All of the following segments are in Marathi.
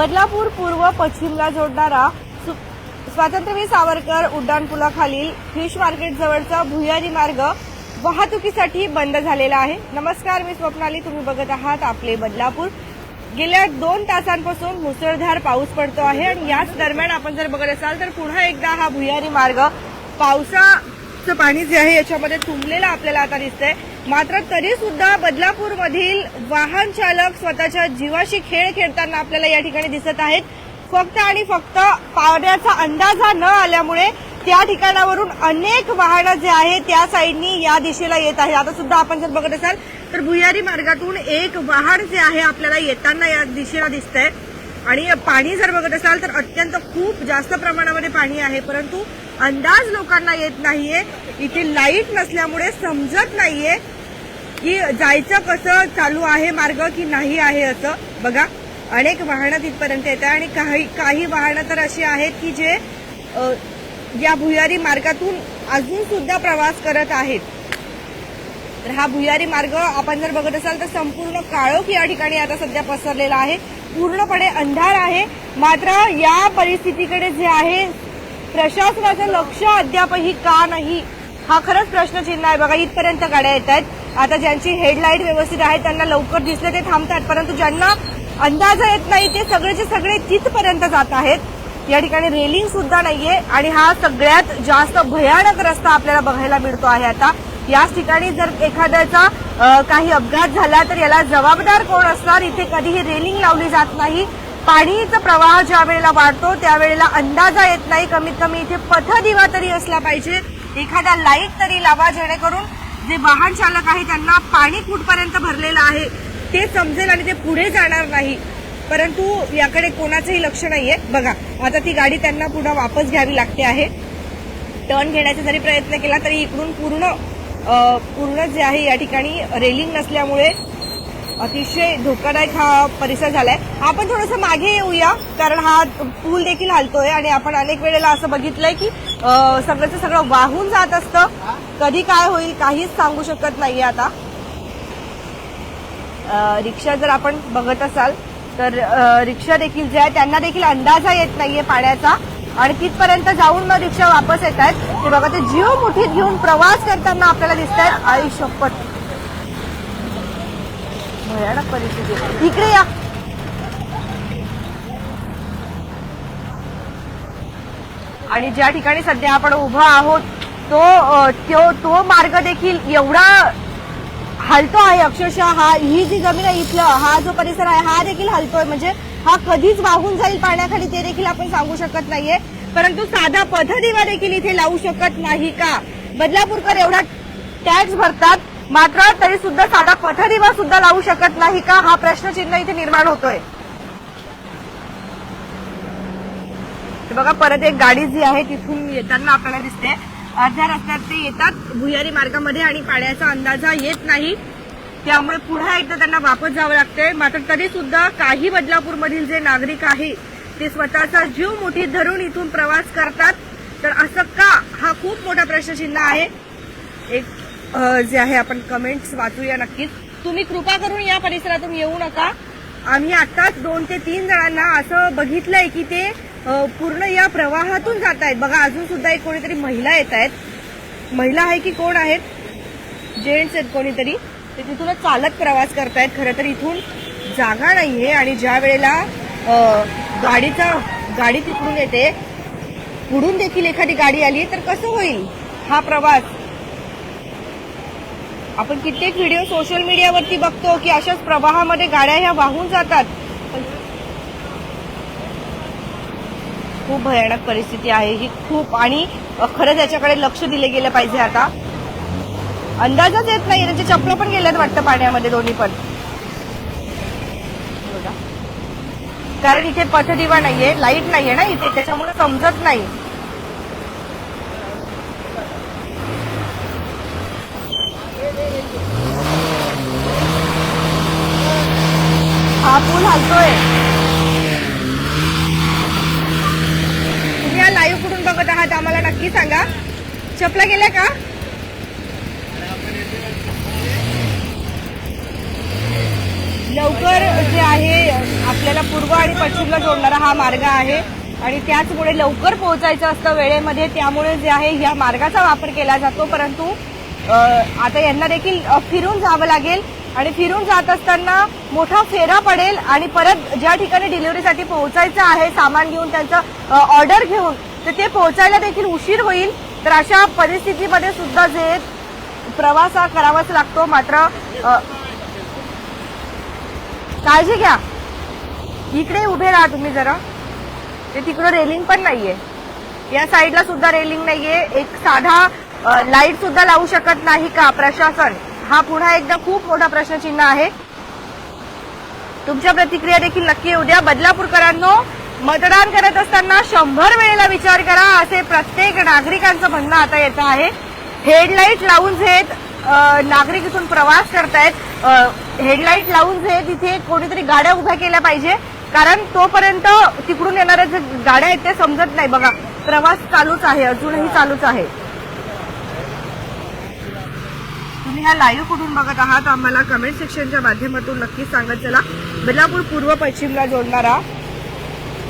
बदलापूर पूर्व पश्चिमला जोडणारा सु- स्वातंत्र्यवीर सावरकर उड्डाणपुलाखालील फिश मार्केट जवळचा भुयारी मार्ग वाहतुकीसाठी बंद झालेला आहे. नमस्कार मी स्वप्नाली तुम्ही बघत आहात आपले बदलापूर. गेल्या दोन तासांपासून मुसळधार पाऊस पडतो आहे आणि याच दरम्यान आपण जर बघत असाल तर पुन्हा एकदा हा भुयारी मार्ग पावसाचं पाणी जे आहे याच्यामध्ये तुंबलेलं आपल्याला आता दिसतंय. मात्र तरी सुद्धा बदलापूर मधील वाहन चालक स्वतःच्या जीवाशी खेळ खेळताना आपल्याला या ठिकाणी दिसत आहेत. फक्त आणि फक्त पाण्याचा अंदाजा न आल्यामुळे त्या ठिकाणावरून अनेक वाहनं जे आहेत त्या साईडनी या दिशेला येत आहे आता सुद्धा आपण जर बघत असाल तर भुयारी मार्गातून एक वाहन जे आहे आपल्याला येताना या दिशेला दिसतंय. आणि पाणी जर बघत असाल तर अत्यंत खूप जास्त प्रमाणामध्ये पाणी आहे. परंतु अंदाज लोकांना येत नाहीये. इथे लाइट नसल्यामुळे समजत नाहीये. की जायचं कसं चालू आहे मार्ग की नाही आहे असं बघा. अनेक वाहनं तिथपर्यंत येत आहे आणि काही काही वाहनं तर अशी आहेत की जे या भुयारी मार्गातून अजून सुद्धा प्रवास करत आहेत. तर हा भुयारी मार्ग आपण जर बघत असाल तर संपूर्ण काळोख या ठिकाणी आता सध्या पसरलेला आहे. पूर्णपणे अंधार आहे. मात्र या परिस्थितीकडे जे आहे प्रशासनाचं लक्ष अद्यापही का नाही? हा खरंच प्रश्नचिन्ह आहे. बघा इथपर्यंत गाड्या येत आहेत आता ज्यांची हेडलाईट व्यवस्थित आहे त्यांना लवकर दिसले ते थांबतात. परंतु ज्यांना अंदाज येत नाही ते सगळेचे सगळे तिथपर्यंत जात आहेत. या ठिकाणी रेलिंग सुद्धा नाहीये आणि हा सगळ्यात जास्त भयानक रस्ता आपल्याला बघायला मिळतो आहे आता. याच ठिकाणी जर एखाद्याचा काही अपघात झाला तर याला जबाबदार कोण असणार? इथे कधीही रेलिंग लावली जात नाही. पाणीचा प्रवाह ज्या वेळेला वाढतो त्यावेळेला अंदाजा येत नाही. कमीत कमी इथे पथदिवा तरी असला पाहिजे. एखादा लाइट तरी लावा जेणेकरून जे वाहन चालक आहे त्यांना पाणी कुठपर्यंत भरलेलं आहे ते समजेल आणि ते पुढे जाणार नाही. परंतु याकडे कोणाचंही लक्ष नाहीये. बघा आता ती गाडी त्यांना पुन्हा वापस घ्यावी लागते आहे. टर्न घेण्याचा जरी प्रयत्न केला तरी इकडून पूर्ण पूर्ण जे आहे या ठिकाणी रेलिंग नसल्यामुळे अतिशय धोकादायक हा परिसर झालाय. आपण थोडंसं मागे येऊया कारण हा पूल देखील हलतोय आणि आपण अनेक वेळेला असं बघितलंय की सगळंच सगळंचं सगळं वाहून जात असतं. कधी काय होईल काहीच सांगू शकत नाहीये आता. रिक्षा जर आपण बघत असाल तर रिक्षा देखील जे आहे त्यांना देखील अंदाजा येत नाहीये पाण्याचा. आणि तिथपर्यंत जाऊन मग रिक्षा वापस येत आहेत ते बघा ते जीव मुठीत घेऊन प्रवास करताना आपल्याला दिसत आहेत आई शपथ भयानक परिस्थिती आहे. इकडे या. आणि ज्या ठिकाणी सध्या आपण उभा आहोत तो तो तो मार्ग देखील एवढा हलतो आहे अक्षरशः. हा ही जी जमीन आहे इथलं हा जो परिसर आहे हा देखील हलतोय. म्हणजे हा कधीच वाहून जाईल पाण्याखाली ते देखील आपण सांगू शकत नाहीये. परंतु साधा पथदिवा देखील इथे लावू शकत नाही का? बदलापूरकर एवढा टॅक्स भरतात. मात्र तरी सुद्धा साधा पथदिवा सुद्धा लावू शकत नाही का? हा प्रश्नचिन्ह इथे निर्माण होतोय. बघा परत एक गाडी जी आहे तिथून येताना आपल्याला दिसते. अर्ध्या रस्त्यात ते येतात भुयारी मार्गामध्ये आणि पाण्याचा अंदाजा येत नाही. त्यामुळे पुन्हा एकदा त्यांना वापस जावं लागतंय. मात्र तरी सुद्धा काही बदलापूरमधील जे नागरिक आहे ते स्वतःचा जीव मुठीत धरून इथून प्रवास करतात. तर असं का? हा खूप मोठा प्रश्नचिन्ह आहे. एक जे आहे आपण कमेंट्स वाचूया नक्कीच. तुम्ही कृपा करून या परिसरातून येऊ नका. आम्ही आताच दोन ते तीन जणांना असं बघितलंय की ते पूर्ण या प्रवाहातून जात आहेत. बघा अजून सुद्धा एक कोणीतरी महिला येत आहेत. महिला आहे की कोण आहेत? जेंट्स आहेत कोणीतरी. ते तिथूनच चालत प्रवास करतायत. खरं तर इथून जागा नाहीये आणि ज्या वेळेला गाडीचा गाडी तिकडून येते पुढून देखील एखादी गाडी आली तर कसं होईल? हा प्रवास आपण कित्येक व्हिडिओ सोशल मीडियावरती बघतो की अशाच प्रवाहामध्ये गाड्या ह्या वाहून जातात. खूप भयानक परिस्थिती आहे ही खूप आणि खरंच याच्याकडे लक्ष दिले गेलं पाहिजे आता. अंदाजच येत नाही त्यांचे चपलं पण गेल्यात वाटतं पाण्यामध्ये दोन्ही पण. कारण इथे पथदिवा नाहीये लाइट नाहीये ना इथे त्याच्यामुळे समजत नाही. हा तुम्ही या लाईव्ह कुठून बघत आहात आम्हाला नक्की सांगा. चपला गेल्या का? लवकर जे आहे आपल्याला पूर्व आणि पश्चिमला जोडणारा हा मार्ग आहे. आणि त्याचमुळे लवकर पोहोचायचं असतं वेळेमध्ये. त्यामुळे जे आहे या मार्गाचा वापर केला जातो. परंतु आता यांना देखील फिरून जावं लागेल. आणि फिरून जात असताना मोठा फेरा पडेल आणि परत ज्या ठिकाणी डिलिव्हरीसाठी पोहोचायचं आहे सामान घेऊन त्यांचं ऑर्डर घेऊन तर ते पोहोचायला देखील उशीर होईल. तर अशा परिस्थितीमध्ये सुद्धा जे प्रवास हा करावाच लागतो. मात्र काळजी घ्या. इकडे उभे राहा तुम्ही जरा. ते तिकडं रेलिंग पण नाहीये. या साईडला सुद्धा रेलिंग नाहीये. एक साधा लाइट सुद्धा लावू शकत नाही का प्रशासन? हा पुन्हा एकदा खूप मोठा प्रश्नचिन्ह आहे. तुमच्या प्रतिक्रिया देखील नक्की येऊ द्या. बदलापूरकरांनो मतदान करत असताना शंभर वेळेला विचार करा. असे प्रत्येक नागरिकांचं म्हणणं आता येत आहे. हेडलाईट लावून जे नागरिक इथून प्रवास करतायत. हेडलाईट लावून जे तिथे कोणीतरी गाड्या उभ्या केल्या पाहिजे. कारण तोपर्यंत तिकडून येणाऱ्या जे गाड्या आहेत ते समजत नाही. बघा प्रवास चालूच आहे अजूनही चालूच आहे. तुम्ही ह्या लाईव्ह कुठून बघत आहात आम्हाला कमेंट सेक्शनच्या माध्यमातून नक्कीच सांगत चला. बदलापूर पूर्व पश्चिमला जोडणारा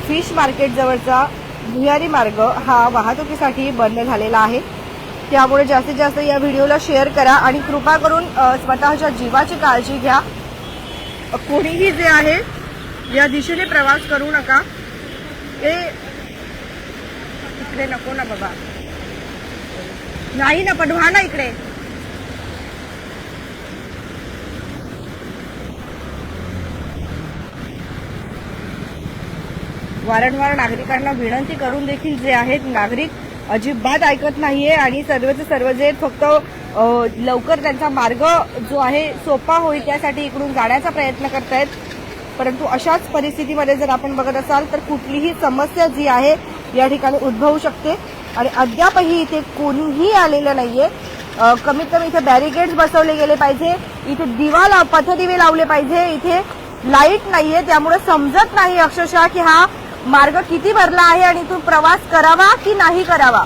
फिश मार्केट जवळचा भुयारी मार्ग हा वाहतुकीसाठी बंद झालेला आहे. त्यामुळे जास्तीत जास्त या व्हिडिओला शेअर करा आणि कृपा करून स्वतःच्या जीवाची काळजी घ्या. कोणीही जे आहे या दिशेने प्रवास करू नका. ते इकडे नको ना बाबा. नाही ना पडवा ना इकडे. वारंवार नागरिकांना विनंती करून देखील जे आहेत नागरिक अजिबात ऐकत नाहीये आणि सर्वचे सर्व जे फक्त लवकर त्यांचा मार्ग जो आहे सोपा होईल त्यासाठी इकडून जाण्याचा प्रयत्न करतायत. परंतु अशाच परिस्थितीमध्ये जर आपण बघत असाल तर कुठलीही समस्या जी आहे या ठिकाणी उद्भवू शकते. आणि अद्यापही इथे कोणीही आलेलं नाहीये. कमीत कमी इथे बॅरिकेड्स बसवले गेले पाहिजे इथे दिवा लाव पथदिवे लावले पाहिजे इथे लाइट नाहीये. त्यामुळे समजत नाही अक्षरशः की हा मार्ग किती भरला आहे आणि तू प्रवास करावा की नाही करावा?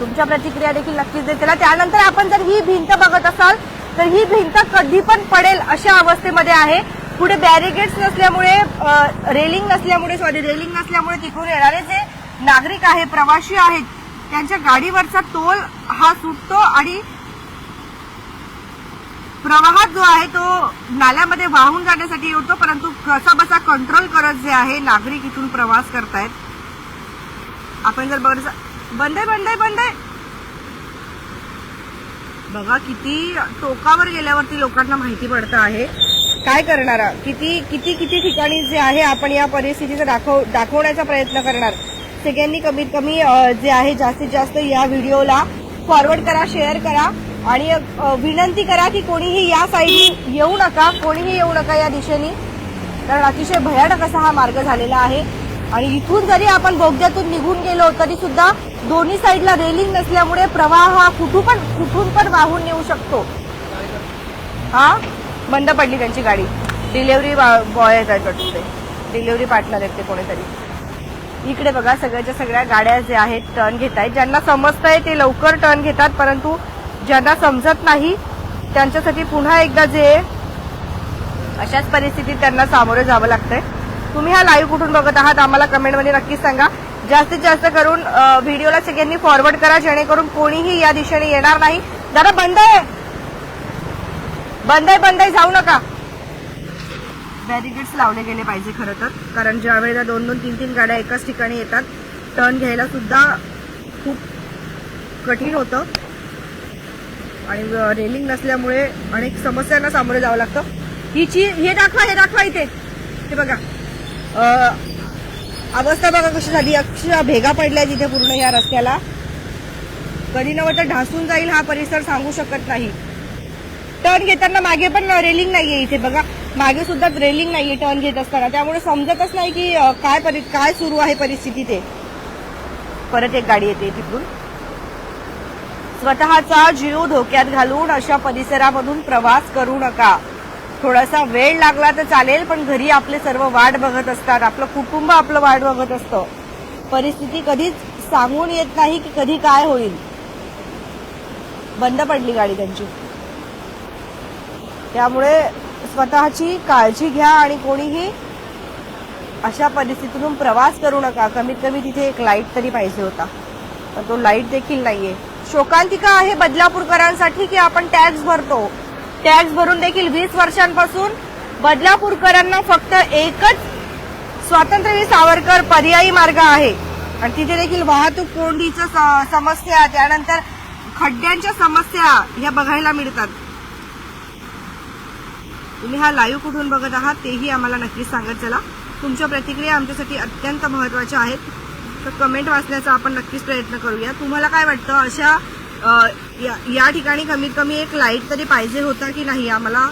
तुमच्या प्रतिक्रिया देखील नक्कीच देते त्यानंतर आपण जर ही भिंत बघत असाल तर ही भिंत कधी पण पडेल अशा अवस्थेमध्ये आहे. पुढे बॅरिकेड्स नसल्यामुळे रेलिंग नसल्यामुळे सॉरी रेलिंग नसल्यामुळे तिकडून येणारे जे नागरिक आहे प्रवासी आहेत त्यांच्या गाडीवरचा तोल हा सुटतो आणि प्रवाहात जो आहे तो नाल्यामध्ये वाहून जाण्यासाठी येतो परंतु कसा बसा कंट्रोल करत जे आहे नागरिक इथून प्रवास करतायत. आपण जर बघ बंद आहे बंद आहे बंद आहे बघा किती टोकावर गेल्यावरती लोकांना माहिती पडतं आहे. काय करणार? किती किती किती ठिकाणी जे आहे आपण या परिस्थितीचा दाखव दाखवण्याचा प्रयत्न करणार. सगळ्यांनी कमीत कमी जे आहे जास्तीत जास्त या व्हिडिओला फॉरवर्ड करा शेअर करा. आणि विनंती करा की कोणीही या साईडनी येऊ नका कोणीही येऊ नका या दिशेने. कारण अतिशय भयानक असा हा मार्ग झालेला आहे. आणि इथून जरी आपण बोगद्यातून निघून गेलो तरी सुद्धा दोन्ही साईडला रेलिंग नसल्यामुळे प्रवाह हा कुठून पण कुठून पण वाहून नेऊ शकतो. हा? बंद पडली त्यांची गाडी. डिलेवरी बॉय आहेत वाटतं ते. पार्टनर आहेत ते कोणीतरी. इकडे बघा सगळ्याच्या सगळ्या गाड्या जे आहेत टर्न घेत आहेत ज्यांना समजतंय ते लवकर टर्न घेतात परंतु ज्यांना समजत नाही त्यांच्यासाठी पुन्हा एकदा जे अशाच परिस्थितीत त्यांना सामोरे जावं लागतंय. तुम्ही हा लाईव्ह कुठून बघत आहात आम्हाला कमेंटमध्ये नक्कीच सांगा. जास्तीत जास्त करून व्हिडिओला सगळ्यांनी फॉरवर्ड करा जेणेकरून कोणीही या दिशेने येणार नाही. दादा बंद आहे. बंद आहे बंद आहे जाऊ नका. बॅरिकेड्स लावले गेले पाहिजे खरं तर कारण ज्या वेळेला दोन दोन तीन तीन गाड्या एकाच ठिकाणी येतात टर्न घ्यायला सुद्धा खूप कठीण होतं. आणि रेलिंग नसल्यामुळे अनेक समस्यांना सामोरे जावं लागतं. हिची हे दाखवा हे दाखवा इथे. ते बघा. अवस्था बघा कशी झाली. अक्षरशः भेगा पडल्या तिथे पूर्ण या रस्त्याला. कधी नव्हतं तर ढासून जाईल हा परिसर सांगू शकत नाही. टर्न घेताना मागे पण रेलिंग नाहीये इथे. बघा मागे सुद्धा रेलिंग नाहीये टर्न घेत असताना. त्यामुळे समजतच नाही की काय परि काय सुरू आहे परिस्थिती ते. परत एक गाडी येते तिकडून स्वतःचा जीव धोक्यात घालून अशा परिसरामधून प्रवास करू नका. थोडासा वेळ लागला तर चालेल पण घरी आपले सर्व वाट बघत असतात. आपलं कुटुंब आपलं वाट बघत असतं. परिस्थिती कधीच सांगून येत नाही की कधी काय होईल. बंद पडली गाडी त्यांची. त्यामुळे स्वतःची काळजी घ्या आणि कोणीही अशा परिस्थितीतून प्रवास करू नका. कमीत कमी तिथे एक लाइट तरी पाहिजे होता. पण तो लाइट देखील नाहीये. शोकांतिका आहे बदलापूरकरांसाठी की आपण टॅक्स भरतो? टॅक्स भरून देखील वीस वर्षांपासून बदलापूरकरांना फक्त एकच स्वातंत्र्यवीर सावरकर पर्यायी मार्ग आहे. आणि तिथे देखील वाहतूक कोंडीच्या स- समस्या त्यानंतर खड्ड्यांच्या समस्या ह्या बघायला मिळतात. तुम्ही हा लाईव्ह कुठून बघत आहात तेही आम्हाला नक्कीच सांगत चला तुमच्या प्रतिक्रिया आमच्यासाठी अत्यंत महत्त्वाच्या आहेत. तर कमेंट वाचण्याचा आपण नक्कीच प्रयत्न करूया. तुम्हाला काय वाटतं? अशा या- या ठिकाणी कमीत कमी एक लाइट तरी पाहिजे होता की नाही आम्हाला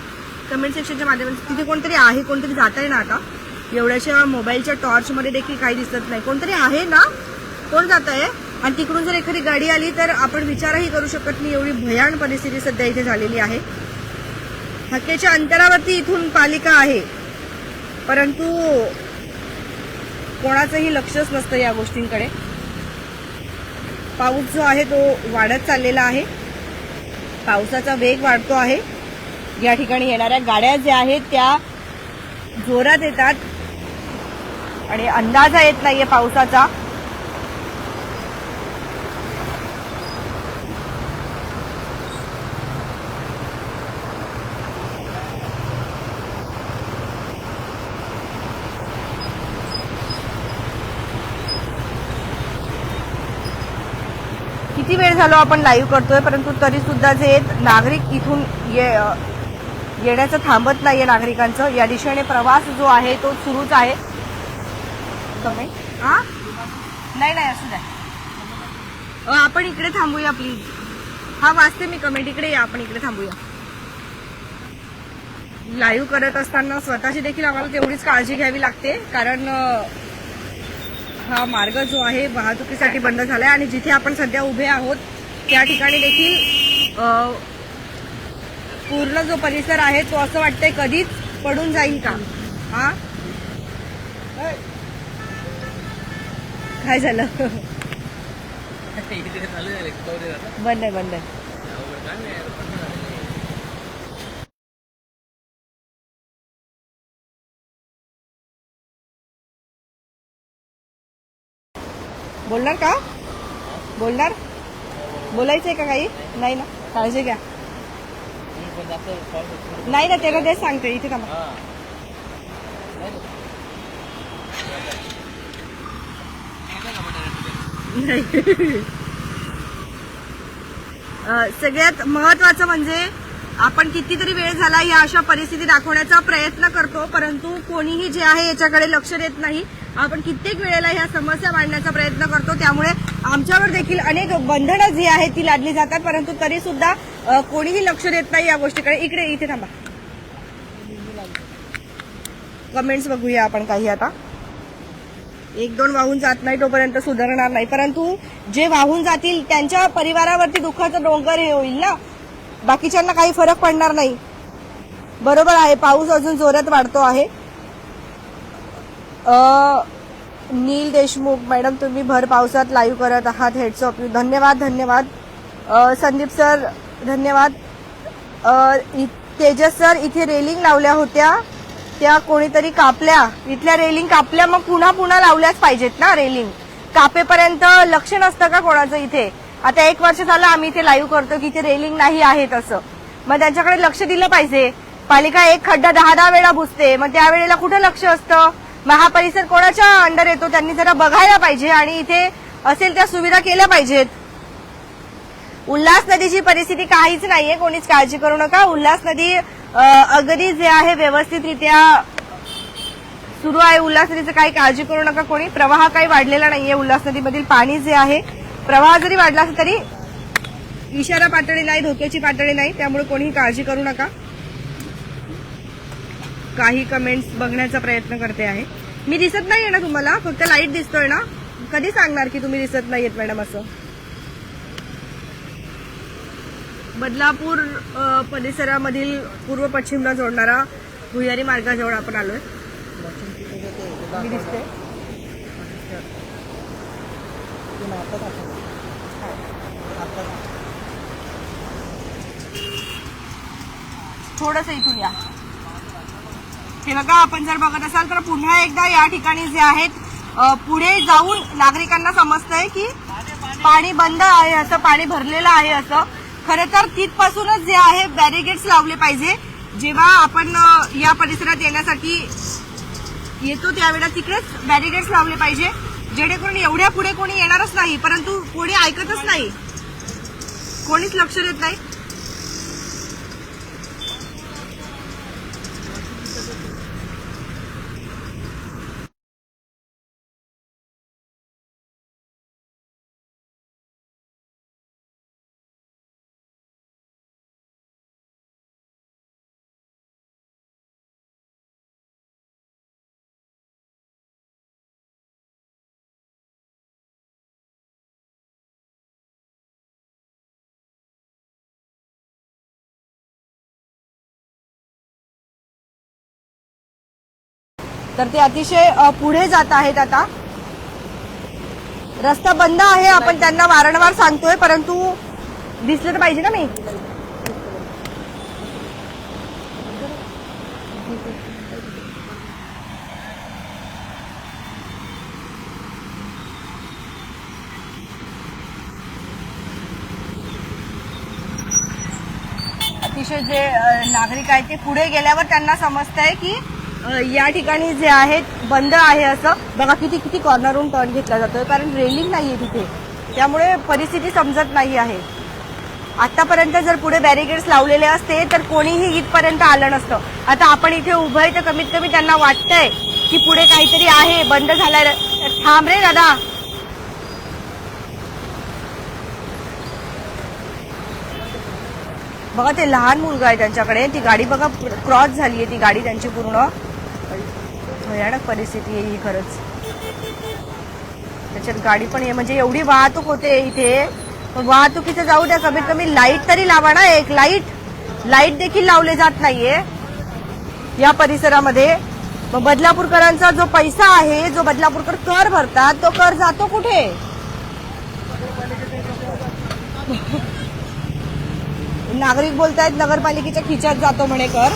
कमेंट सेक्शनच्या माध्यमातून? तिथे कोणतरी आहे कोणतरी जात आहे ना आता. एवढ्याशा मोबाईलच्या टॉर्चमध्ये देखील काही दिसत नाही. कोणतरी आहे ना? कोण जात आहे आणि तिकडून जर एखादी गाडी आली तर आपण विचारही करू शकत नाही. एवढी भयान परिस्थिती सध्या इथे झालेली आहे. हक्केच्या अंतरावरती इथून पालिका आहे. परंतु कोणाचंही लक्षच नसतं या गोष्टींकडे. पाऊस जो आहे तो वाढत चाललेला आहे. पावसाचा वेग वाढतो आहे. या ठिकाणी येणाऱ्या गाड्या ज्या आहेत त्या जोरात येतात. आणि अंदाजा येत नाहीये पावसाचा. किती वेळ झालो आपण लाईव्ह करतोय परंतु तरी सुद्धा जे नागरिक इथून ये येण्याचं थांबत नाहीये नागरिकांचं या दिशेने प्रवास जो आहे तो सुरूच आहे. कमेंट हा? नाही नाही असू द्या. आपण इकडे थांबूया प्लीज हा वाचते मी कमेंट इकडे या आपण इकडे थांबूया. लाईव्ह करत असताना स्वतःची देखील आम्हाला तेवढीच काळजी घ्यावी लागते कारण हा मार्ग जो आहे वाहतुकीसाठी बंद झालाय आणि जिथे आपण सध्या उभे आहोत त्या ठिकाणी देखील पूर्ण जो परिसर आहे तो असं वाटतंय कधीच पडून जाईल का? हा? काय झालं? आहे झालं बंद आहे बंद आहे. बोलणार का? बोलणार? बोलायचंय का काही? नाही ना काळजी घ्या. नाही ना त्याला तेच सांगते इथे का सगळ्यात महत्वाचं म्हणजे आपण कितीतरी वेळ झाला या अशा परिस्थिती दाखवण्याचा प्रयत्न करतो परंतु कोणीही जे आहे याच्याकडे लक्ष देत नाही. आपण कित्येक वेळेला ह्या समस्या मांडण्याचा प्रयत्न करतो. त्यामुळे आमच्यावर देखील अनेक बंधनं जी आहेत ती लादली जातात. परंतु तरी सुद्धा कोणीही लक्ष देत नाही या गोष्टीकडे. इकडे इथे थांबा. कमेंट्स बघूया आपण काही आता. एक दोन वाहून जात नाही तोपर्यंत सुधारणार नाही. परंतु जे वाहून जातील त्यांच्या परिवारावरती दुःखाचा डोंगर हे होईल ना? बाकीच्यांना काही फरक पडणार नाही. बरोबर आहे पाऊस अजून जोरात वाढतो आहे. नील देशमुख मॅडम तुम्ही भर पावसात लाईव्ह करत आहात हेड्स ऑफ यू धन्यवाद धन्यवाद. संदीप सर धन्यवाद. इ- तेजस सर इथे रेलिंग लावल्या होत्या. त्या कोणीतरी कापल्या. इथल्या रेलिंग कापल्या मग पुन्हा पुन्हा लावल्याच पाहिजेत ना रेलिंग कापेपर्यंत लक्ष नसतं का कोणाचं इथे? आता एक वर्ष झालं आम्ही इथे लाईव्ह करतो की इथे रेलिंग नाही आहे तसं मग त्यांच्याकडे लक्ष दिलं पाहिजे. पालिका एक खड्डा दहा दहा वेळा बुजते. मग त्यावेळेला कुठं लक्ष असतं? मग हा परिसर कोणाच्या अंडर येतो त्यांनी जरा बघायला पाहिजे आणि इथे असेल त्या सुविधा केल्या पाहिजेत. उल्हास नदीची परिस्थिती काहीच नाहीये कोणीच काळजी करू नका. उल्हास नदी अगदी जे आहे व्यवस्थितरित्या सुरू आहे. उल्हास नदीचं काही काळजी करू नका कोणी. प्रवाह काही वाढलेला नाहीये. उल्हास नदीमधील पाणी जे आहे प्रवाह जरी वाढला असेल तरी इशारा पातळी नाही धोक्याची पातळी नाही. त्यामुळे कोणीही काळजी करू नका. काही कमेंट्स बघण्याचा प्रयत्न करते आहे. मी दिसत नाहीये ना तुम्हाला फक्त लाइट दिसतोय ना. कधी सांगणार की तुम्ही दिसत नाहीयेत मॅडम असं? बदलापूर परिसरामधील पूर्व पश्चिमला जोडणारा भुयारी मार्गाजवळ आपण आलोय. मी दिसते. थोडस इथून या. हे बघा आपण जर बघत असाल तर पुन्हा एकदा या ठिकाणी जे आहेत पुढे जाऊन नागरिकांना समजतंय की पाणी बंद आहे असं पाणी भरलेलं आहे असं. खरं तर तिथपासूनच जे आहे बॅरिगेट्स लावले पाहिजे. जेव्हा आपण या परिसरात येण्यासाठी येतो त्यावेळेला तिकडेच बॅरिगेट्स लावले पाहिजे. जेणेकरून एवढ्या पुढे कोणी येणारच नाही परंतु कोणी ऐकतच नाही. कोणीच लक्ष देत नाही. तर ते अतिशय पुढे जात आहेत आता. रस्ता बंद आहे आपण त्यांना वारंवार सांगतोय परंतु दिसलं तर पाहिजे ना मी. अतिशय जे नागरिक आहेत ते पुढे गेल्यावर त्यांना समजतंय की या ठिकाणी जे आहे बंद आहे असं. बघा किती किती कॉर्नरहून टर्न घेतला जातोय. कारण रेलिंग नाहीये तिथे. त्यामुळे परिस्थिती समजत नाही आहे. आतापर्यंत जर पुढे बॅरिकेड्स लावलेले असते तर कोणीही इथपर्यंत आलं नसतं. आता आपण इथे उभं आहे तर कमीत कमी त्यांना वाटतंय की पुढे काहीतरी आहे. बंद झालाय. थांब रे दादा. बघा ते लहान मुलगा आहे त्यांच्याकडे. ती गाडी बघा क्रॉस झाली आहे ती गाडी त्यांची पूर्ण. भयानक परिस्थिती आहे ही खरंच. त्याच्यात गाडी पण आहे म्हणजे एवढी वाहतूक होते इथे. वाहतुकीचं जाऊ द्या कमीत कमी लाइट तरी लावा ना एक. लाइट लाइट देखील लावले जात नाहीये या परिसरामध्ये. मग बदलापूरकरांचा जो पैसा आहे जो बदलापूरकर कर भरतात तो कर जातो कुठे? नागरिक बोलतायत नगरपालिकेच्या खिच्यात जातो म्हणे कर.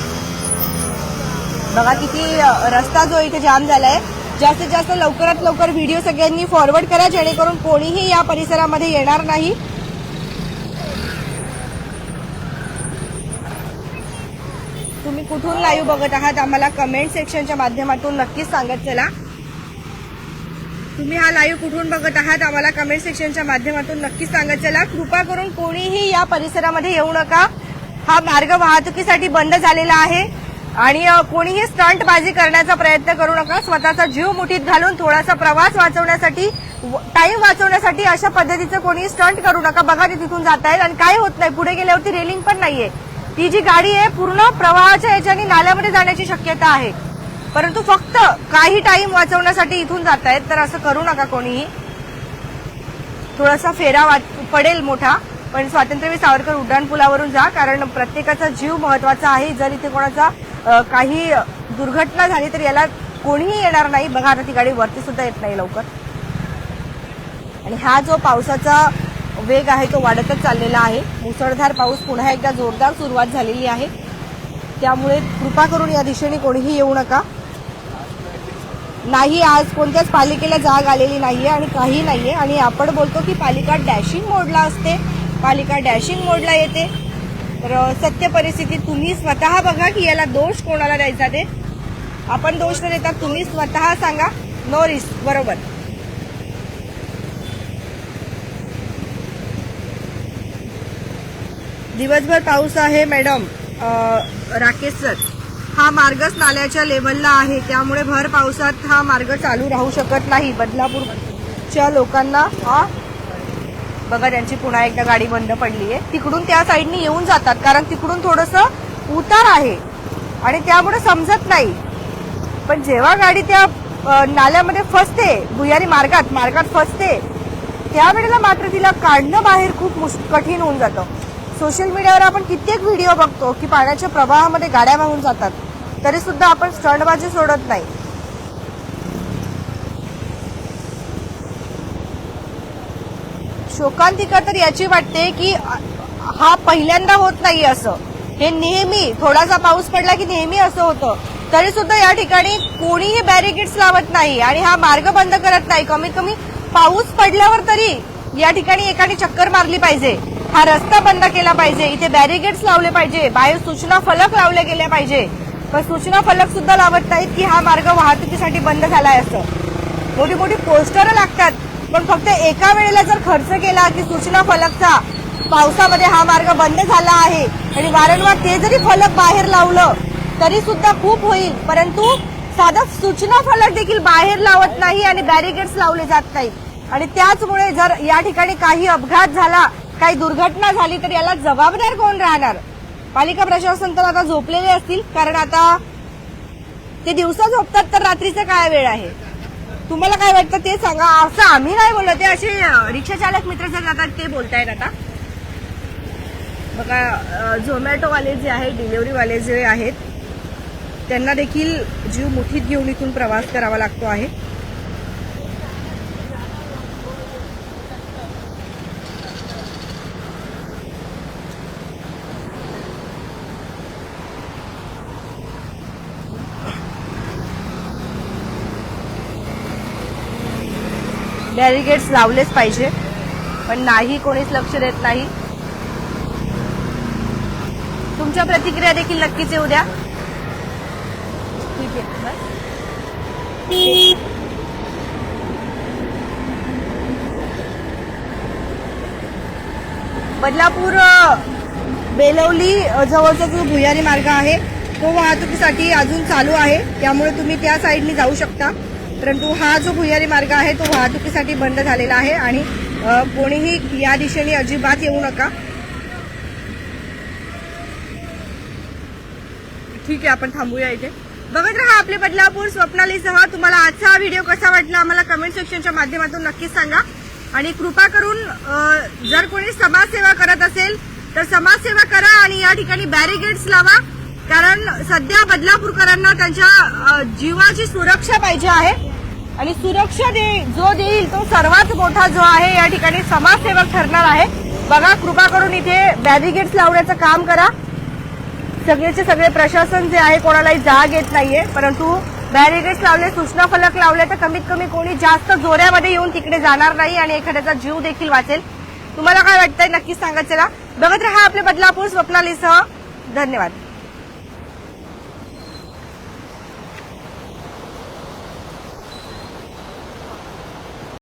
बघा किती रस्ता जो इथे जाम झालाय. जास्तीत जास्त लवकरात लवकर व्हिडिओ सगळ्यांनी फॉरवर्ड करा जेणेकरून कोणीही या परिसरामध्ये येणार नाही. तुम्ही कुठून लाईव्ह बघत आहात आम्हाला कमेंट सेक्शनच्या माध्यमातून नक्कीच सांगत चला. तुम्ही हा लाईव्ह कुठून बघत आहात आम्हाला कमेंट सेक्शनच्या माध्यमातून नक्कीच सांगत चला. कृपा करून कोणीही या परिसरामध्ये येऊ नका. हा मार्ग वाहतुकीसाठी बंद झालेला आहे. आणि कोणीही स्टंटबाजी करण्याचा प्रयत्न करू नका. स्वतःचा जीव मुठीत घालून थोडासा प्रवास वाचवण्यासाठी टाइम वाचवण्यासाठी अशा पद्धतीचं कोणी स्टंट करू नका. बघा ते तिथून जात आहेत आणि काय होत नाही. पुढे गेल्यावरती रेलिंग पण नाहीये. ती जी गाडी आहे पूर्ण प्रवाहाच्या याच्याने नाल्यामध्ये जाण्याची शक्यता आहे. परंतु फक्त काही टाइम वाचवण्यासाठी इथून जात आहेत. तर असं करू नका कोणीही. थोडासा फेरा पडेल मोठा. पण स्वातंत्र्यवीर सावरकर उड्डाण पुलावरून जा कारण प्रत्येकाचा जीव महत्त्वाचा आहे. जर इथे कोणाचा काही दुर्घटना झाली तर याला कोणीही येणार नाही. बघा आता ती गाडी वरती सुद्धा येत नाही लवकर. आणि हा जो पावसाचा वेग आहे तो वाढतच चाललेला आहे. मुसळधार पाऊस पुन्हा एकदा जोरदार सुरुवात झालेली आहे. त्यामुळे कृपा करून या दिशेने कोणीही येऊ नका. नाही आज कोणत्याच पालिकेला जाग आलेली नाहीये आणि काही नाहीये. आणि आपण बोलतो की पालिका डॅशिंग मोडला असते. पालिका डॅशिंग मोडला येते. तर सत्य परिस्थिती तुम्ही स्वतः बघा की याला दोष कोणाला द्यायचा ते. आपण दोष न देता तुम्ही स्वतः सांगा. नो रिस्क बरोबर. दिवसभर पाऊस आहे मॅडम राकेश सर हा मार्गच नाल्याच्या लेवलला आहे. त्यामुळे भर पावसात हा मार्ग चालू राहू शकत नाही. बदलापूरच्या लोकांना हा बघा त्यांची पुन्हा एकदा गाडी बंद पडली आहे. तिकडून त्या साईडनी येऊन जातात कारण तिकडून थोडस उतार आहे. आणि त्यामुळे समजत नाही. पण जेव्हा गाडी त्या नाल्यामध्ये फसते भुयारी मार्गात मार्गात फसते त्यावेळेला मात्र तिला काढणं बाहेर खूप मुश कठीण होऊन जातं. सोशल मीडियावर आपण कित्येक व्हिडिओ बघतो की पाण्याच्या प्रवाहामध्ये गाड्या वाहून जातात. तरी सुद्धा आपण स्टंटबाजी सोडत नाही. शोकांतिका तर याची वाटते की हा पहिल्यांदा होत नाही असं. हे नेहमी थोडासा पाऊस पडला की नेहमी असं होतं. तरी सुद्धा या ठिकाणी कोणीही बॅरिकेड्स लावत नाही आणि हा मार्ग बंद करत नाही. कमीत कमी पाऊस पडल्यावर तरी या ठिकाणी एकाने चक्कर मारली पाहिजे. हा रस्ता बंद केला पाहिजे. इथे बॅरिकेड्स लावले पाहिजे. बाहेर सूचना फलक लावले गेले पाहिजे. पण सूचना फलक सुद्धा लावत नाहीत की हा मार्ग वाहतुकीसाठी बंद झालाय असं. मोठी मोठी पोस्टर लागतात. पण फक्त एका वेळेला जर खर्च केला की सूचना फलकचा पावसामध्ये हा मार्ग बंद झाला आहे आणि वारंवार ते जरी फलक बाहेर लावलं तरी सुद्धा खूप होईल. परंतु साधा सूचना फलक देखील बाहेर लावत नाही आणि बॅरिकेड्स लावले जात नाही आणि त्याचमुळे जर या ठिकाणी काही अपघात झाला काही दुर्घटना झाली तर याला जबाबदार कोण राहणार? पालिका प्रशासन तर आता झोपलेले असतील कारण आता ते दिवसा झोपतात तर रात्रीचा काय वेळ आहे? तुम्हाला काय वाटतं ते सांगा. असं आम्ही नाही बोलत ते असे रिक्षाचालक रिक्षा चालक मित्र जे जातात ते बोलतायत आता. बघा झोमॅटोवाले जे आहेत डिलिव्हरीवाले जे आहेत त्यांना देखील जीव मुठीत घेऊन इथून प्रवास करावा लागतो आहे. बॅरिकेड्स लावलेच पाहिजे. पण नाही कोणीच लक्ष देत नाही. तुमच्या प्रतिक्रिया देखील नक्कीच येऊ द्या. ठीक आहे बदलापूर बेलवली जवळचा जो भुयारी मार्ग आहे तो वाहतुकीसाठी अजून चालू आहे. त्यामुळे तुम्ही त्या साईडनी जाऊ शकता. परंतु हा जो भुयारी मार्ग आहे तो वाहतुकीसाठी बंद झालेला आहे आणि कोणीही या दिशेने अजिबात येऊ नका. ठीक आहे आपण थांबूया इथे. बघत राहा आपले बदलापूर स्वप्नालीसह तुम्हाला आजचा हा व्हिडिओ कसा वाटला आम्हाला कमेंट सेक्शनच्या माध्यमातून नक्कीच सांगा. आणि कृपा करून जर कोणी समाजसेवा करत असेल तर समाजसेवा करा आणि या ठिकाणी बॅरिकेड्स लावा. कारण सध्या बदलापूरकरांना त्यांच्या जीवाची सुरक्षा पाहिजे आहे. आणि सुरक्षा दे जो देईल तो सर्वात मोठा जो आहे या ठिकाणी समाजसेवक ठरणार आहे. बघा कृपा करून इथे बॅरिगेट्स लावण्याचं काम करा. सगळेचे सगळे प्रशासन जे आहे कोणालाही जाग येत नाहीये. परंतु बॅरिगेट्स लावले सूचना फलक लावले तर कमीत कमी कोणी जास्त जोऱ्यामध्ये येऊन तिकडे जाणार नाही आणि एखाद्याचा जीव देखील वाचेल. तुम्हाला काय वाटतंय? नक्कीच सांगत चला. बघत राहा आपले बदलापूर स्वप्नालीसह. धन्यवाद.